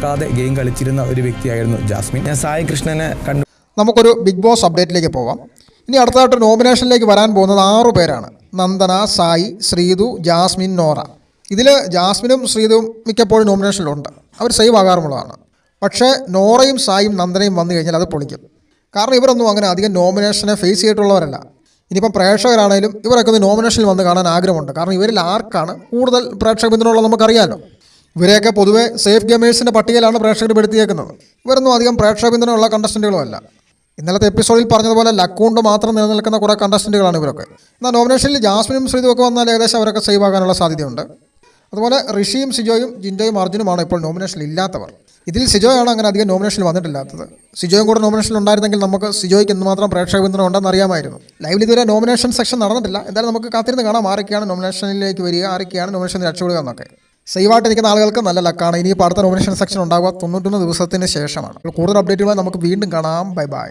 ക്കാതെ game കളിച്ചിരുന്ന ഒരു വ്യക്തിയായിരുന്നു ജാസ്മിൻ. ഞാൻ സായി കൃഷ്ണനെ കണ്ടു. നമുക്കൊരു ബിഗ് ബോസ് അപ്ഡേറ്റിലേക്ക് പോവാം. ഇനി അടുത്തതായിട്ട് നോമിനേഷനിലേക്ക് വരാൻ പോകുന്നത് ആറു പേരാണ്. നന്ദന സായി ശ്രീതു ജാസ്മിൻ നോറ. ഇതിൽ ജാസ്മിനും ശ്രീതുവും മിക്കപ്പോഴും നോമിനേഷനിലുണ്ട്. അവർ സേവ് ആകാറുമുള്ളതാണ്. പക്ഷേ നോറയും സായും നന്ദനയും വന്നു കഴിഞ്ഞാൽ അത് പൊളിക്കും. കാരണം ഇവരൊന്നും അങ്ങനെ അധികം നോമിനേഷനെ ഫേസ് ചെയ്തിട്ടുള്ളവരല്ല. ഇനിയിപ്പം പ്രേക്ഷകരാണേലും ഇവരൊക്കെ ഒന്ന് നോമിനേഷനിൽ വന്ന് കാണാൻ ആഗ്രഹമുണ്ട്. കാരണം ഇവരിൽ ആർക്കാണ് കൂടുതൽ പ്രേക്ഷക പിന്തുണയുള്ളത് നമുക്കറിയാമല്ലോ ഇവരെയൊക്കെ പൊതുവേ സേഫ് ഗെയിമേഴ്സിന്റെ പട്ടികയിലാണ് പ്രേക്ഷകർ പെടുത്തിയേക്കുന്നത്. ഇവരൊന്നും അധികം പ്രേക്ഷക പിന്തുണയുള്ള കണ്ടസ്റ്റന്റുകളുമല്ല ഇന്നലത്തെ എപ്പിസോഡിൽ പറഞ്ഞതുപോലെ ലക്കൗണ്ട് മാത്രം നിലനിൽക്കുന്ന കുറേ കണ്ടസ്റ്റന്റുകളാണ് ഇവരൊക്കെ. എന്നാൽ നോമിനേഷനിൽ ജാസ്മിനും ശ്രീതും ഒക്കെ വന്നാൽ ഏകദേശം അവരൊക്കെ സേവ് ആകാനുള്ള സാധ്യതയുണ്ട്. അതുപോലെ ഋഷിയും സിജോയും ജിൻഡോയും അർജുനുമാണ് ഇപ്പോൾ നോമിനേഷനിൽ ഇല്ലാത്തവർ. ഇതിൽ സിജോയാണ് അങ്ങനെ അധികം നോമിനേഷനിൽ വന്നിട്ടില്ലാത്തത്. സിജോയും കൂടെ നോമിനേഷനിൽ ഉണ്ടായിരുന്നെങ്കിൽ നമുക്ക് സിജോയ്ക്ക് എന്തുമാത്രം പ്രേക്ഷക പിന്തുണ ഉണ്ടെന്ന് അറിയാമായിരുന്നു ലൈവിൽ ഇതുവരെ നോമിനേഷൻ സെക്ഷൻ നടന്നിട്ടില്ല. എന്തായാലും നമുക്ക് കാത്തിരുന്ന് കാണാം ആരൊക്കെയാണ് നോമിനേഷനിലേക്ക് വരിക ആരൊക്കെയാണ് നോമിനേഷനിൽ രക്ഷപ്പെടുക എന്നൊക്കെ. സേവായിട്ട് നിൽക്കുന്ന ആളുകൾക്ക് നല്ല ലക്കാണ്. ഇനി അടുത്ത നോമിനേഷൻ സെക്ഷൻ ഉണ്ടാകുക തൊണ്ണൂറ്റൊന്ന് ദിവസത്തിന് ശേഷമാണ്. കൂടുതൽ അപ്ഡേറ്റുകളായി നമുക്ക് വീണ്ടും കാണാം. Bye bye